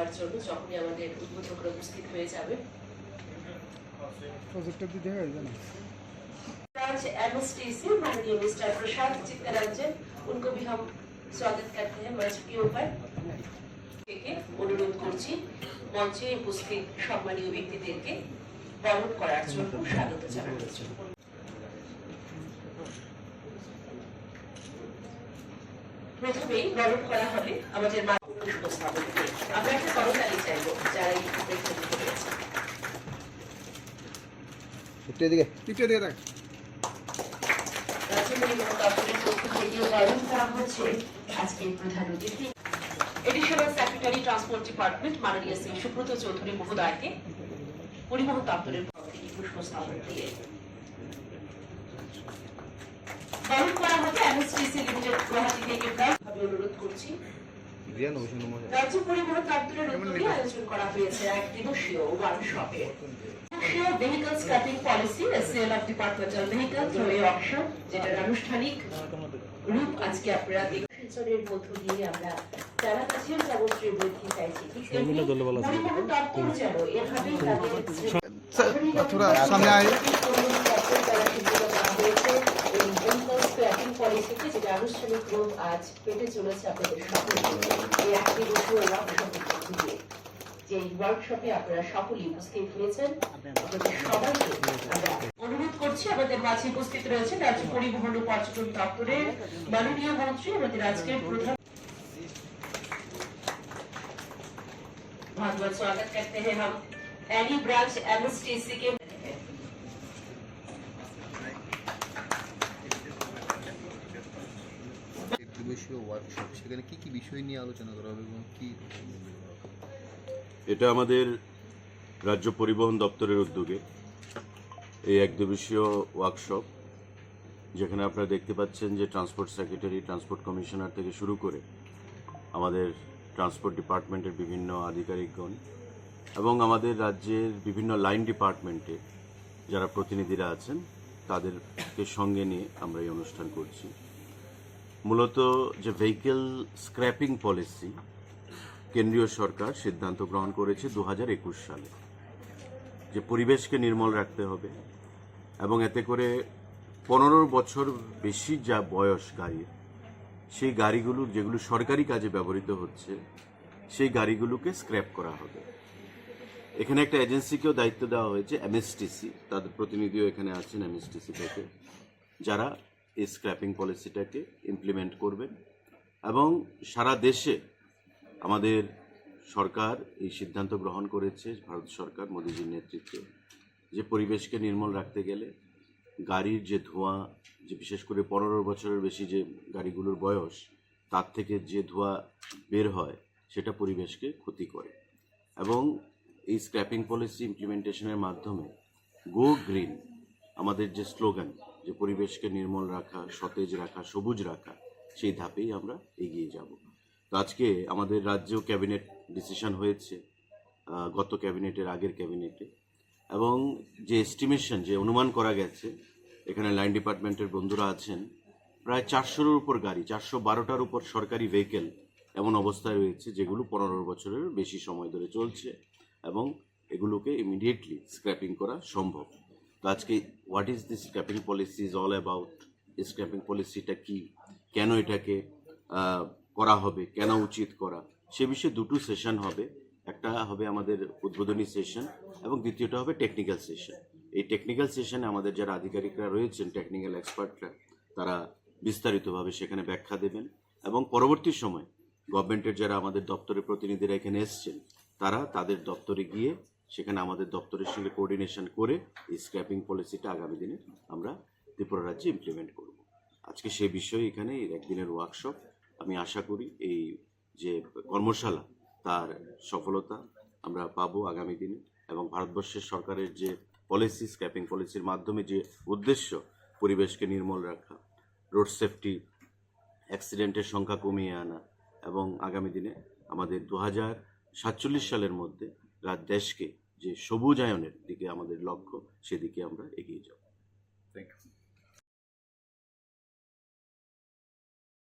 দেওয়ার জন্য যখনই আমাদের উদ্বোধকরা উপস্থিত হয়ে যাবে प्रोजेक्टर भी देखा है ना ब्रांच एमएसटीसी माननीय मिस्टर प्रशांत चित्तरंजन उनको भी हम स्वागत करते हैं मंच के ऊपर থেকে অনুরোধ করছি মঞ্চে উপস্থিত সম্মানীয় ব্যক্তিদেরকে বরণ করার জন্য স্বাগত জানানোর জন্য প্রথমেই বরণ করা হবে আমাদের আমরা একটা করতালি চাইব যারা এই একটু এদিকে। একটু এদিকে দেখ। এডিশনাল সেক্রেটারি ট্রান্সপোর্ট ডিপার্টমেন্ট মাননীয় শ্রী সুব্রত চৌধুরী মহোদয়কে পরিবহন দপ্তরের পক্ষ থেকে পুষ্পস্থাপন দিয়ে। বরণ করা হবে এমএসটিসি লিমিটেড গুয়াহাটি থেকে। ভাবে অনুরোধ করছি রাজ্য পরিবহন দপ্তরের উদ্যোগে আয়োজন করা হয়েছে এক দিবসীয় ওয়ার্কশপে vehicle scrapping policy sale of departmental vehicle through a option যেটার আনুষ্ঠানিক রূপ আজকে আপনারা শিলচরের মধ্য দিয়ে আমরা যারা কাছেও যাবতীয় বৃদ্ধি চাইছি ঠিক পরিবহন দপ্তর আনুষ্ঠানিক রূপ আজ পেতে চলেছে আপনাদের সকলকে এই একটি বছর ওয়ার্কশপের মধ্য দিয়ে যে ওয়ার্কশপে আপনারা সকলেই উপস্থিত হয়েছেন আপনাদের সবাইকে আমরা অনুরোধ করছি আমাদের মাঝে উপস্থিত রয়েছে রাজ্য পরিবহন ও পর্যটন দপ্তরের মাননীয় মন্ত্রী আমাদের আজকের প্রধান बहुत बहुत स्वागत करते हैं हम एनी ब्रांच एमएसटीसी के দিবসীয় ওয়ার্কশপ সেখানে কি কি বিষয় নিয়ে আলোচনা করা হবে এবং কি এটা আমাদের রাজ্য পরিবহন দপ্তরের উদ্যোগে। এই এক দিবসীয় ওয়ার্কশপ যেখানে আপনারা দেখতে পাচ্ছেন যে ট্রান্সপোর্ট সেক্রেটারি ট্রান্সপোর্ট কমিশনার থেকে শুরু করে আমাদের ট্রান্সপোর্ট ডিপার্টমেন্টের বিভিন্ন আধিকারিকগণ এবং আমাদের রাজ্যের বিভিন্ন লাইন ডিপার্টমেন্টে যারা প্রতিনিধিরা আছেন, তাদেরকে সঙ্গে নিয়ে আমরা এই অনুষ্ঠান করছি। মূলত যে ভেহিকেল স্ক্র্যাপিং পলিসি কেন্দ্রীয় সরকার সিদ্ধান্ত গ্রহণ করেছে দু সালে, যে পরিবেশকে নির্মল রাখতে হবে এবং এতে করে পনেরো বছর বেশি যা বয়স গাড়ির সেই গাড়িগুলো, যেগুলো সরকারি কাজে ব্যবহৃত হচ্ছে, সেই গাড়িগুলোকে স্ক্র্যাপ করা হবে। এখানে একটা এজেন্সিকেও দায়িত্ব দেওয়া হয়েছে এমএসটিসি তাদের প্রতিনিধিও এখানে আছেন এমএসটিসি থেকে, যারা এই স্ক্র্যাপিং পলিসিটাকে ইমপ্লিমেন্ট করবেন এবং সারা দেশে আমাদের সরকার এই সিদ্ধান্ত গ্রহণ করেছে, ভারত সরকার, মোদীজির নেতৃত্বে, যে পরিবেশকে নির্মল রাখতে গেলে গাড়ির যে ধোঁয়া, যে বিশেষ করে পনেরো বছরের বেশি যে গাড়িগুলোর বয়স, তার থেকে যে ধোঁয়া বের হয়, সেটা পরিবেশকে ক্ষতি করে। এবং এই স্ক্র্যাপিং পলিসি ইমপ্লিমেন্টেশনের মাধ্যমে গো গ্রিন আমাদের যে স্লোগান যে পরিবেশকে নির্মল রাখা, সতেজ রাখা, সবুজ রাখা, সেই ধাপেই আমরা এগিয়ে যাব। তো আজকে আমাদের রাজ্যেও ক্যাবিনেট ডিসিশন হয়েছে গত ক্যাবিনেটের আগের ক্যাবিনেটে। এবং যে এস্টিমেশন, যে অনুমান করা গেছে, এখানে লাইন ডিপার্টমেন্টের বন্ধুরা আছেন, প্রায় চারশোর উপর গাড়ি, চারশো বারোটার উপর সরকারি ভেহিকেল এমন অবস্থায় রয়েছে, যেগুলো পনেরো বছরের বেশি সময় ধরে চলছে এবং এগুলোকে ইমিডিয়েটলি স্ক্র্যাপিং করা সম্ভব। তো আজকে what is this scrapping policy is all about scrapping পলিসিটা কি? কেন এটাকে করা হবে? কেন উচিত করা? সে বিষয়ে দুটো সেশন হবে। একটা হবে আমাদের উদ্বোধনী সেশন এবং দ্বিতীয়টা হবে টেকনিক্যাল সেশন এই টেকনিক্যাল সেশনে আমাদের যারা আধিকারিকরা রয়েছেন টেকনিক্যাল এক্সপার্টরা তারা বিস্তারিতভাবে সেখানে ব্যাখ্যা দেবেন এবং পরবর্তী সময় গভর্নমেন্টের যারা আমাদের দপ্তরের প্রতিনিধিরা এখানে এসছেন, তারা তাদের দপ্তরে গিয়ে সেখানে আমাদের দপ্তরের সঙ্গে কোঅর্ডিনেশন করে এই স্ক্র্যাপিং পলিসিটা আগামী দিনে আমরা ত্রিপুরা রাজ্যে ইমপ্লিমেন্ট করব। আজকে সে বিষয়ে এখানে একদিনের ওয়ার্কশপ আমি আশা করি এই যে কর্মশালা, তার সফলতা আমরা পাবো আগামী দিনে এবং ভারতবর্ষের সরকারের যে পলিসি স্ক্র্যাপিং পলিসির মাধ্যমে যে উদ্দেশ্য পরিবেশকে নির্মল রাখা রোড সেফটি অ্যাক্সিডেন্টের সংখ্যা কমিয়ে আনা এবং আগামী দিনে আমাদের দু হাজার সাতচল্লিশ সালের মধ্যে দেশকে যে সবুজায়নের দিকে আমাদের লক্ষ্য সেদিকে আমরা এগিয়ে যাব।